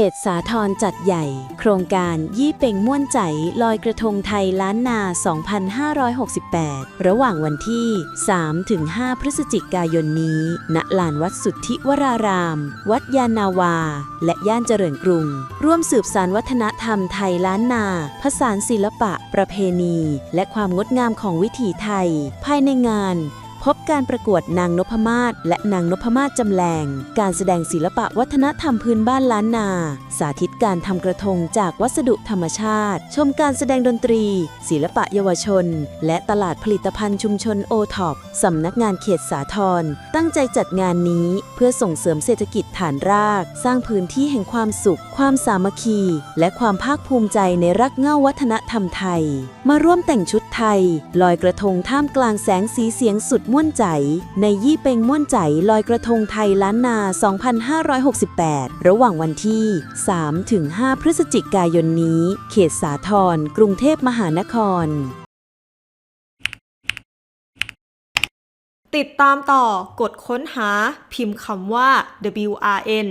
ขตสาทรจัดใหญ่ โครงการยี่เป็งม่วนใจลอยกระทงไทยล้านนา 2568 ระหว่างวันที่ 3-5 พฤศจิกายนนี้ ณ ลานวัดสุทธิวราราม วัดยานาวา และย่านเจริญกรุง ร่วมสืบสานวัฒนธรรมไทยล้านนา ผสานศิลปะ ประเพณี และความงดงามของวิถีไทย ภายในงาน พบการประกวดนางนพมาศและนางนพมาศจำแรงการแสดงศิลปะวัฒนธรรมพื้นบ้านล้านนา สาธิตการทำกระทงจากวัสดุธรรมชาติ ชมการแสดงดนตรี ศิลปะเยาวชน และตลาดผลิตภัณฑ์ชุมชนโอท็อปสำนักงานเขตสาทรตั้งใจจัดงานนี้เพื่อส่งเสริมเศรษฐกิจฐานราก สร้างพื้นที่แห่งความสุข ความสามัคคี และความภาคภูมิใจในรักเง้าวัฒนธรรมไทย มาร่วมแต่งชุดไทย ลอยกระทงท่ามกลางแสงสีเสียงสุดม่วนใจ ในยี่เป็งม่วนใจลอยกระทงไทยล้านนา 2568 ระหว่างวันที่3-5พฤศจิกายนนี้ เขตสาทรกรุงเทพมหานคร ติดตามต่อกดค้นหาพิมพ์คำว่า WRN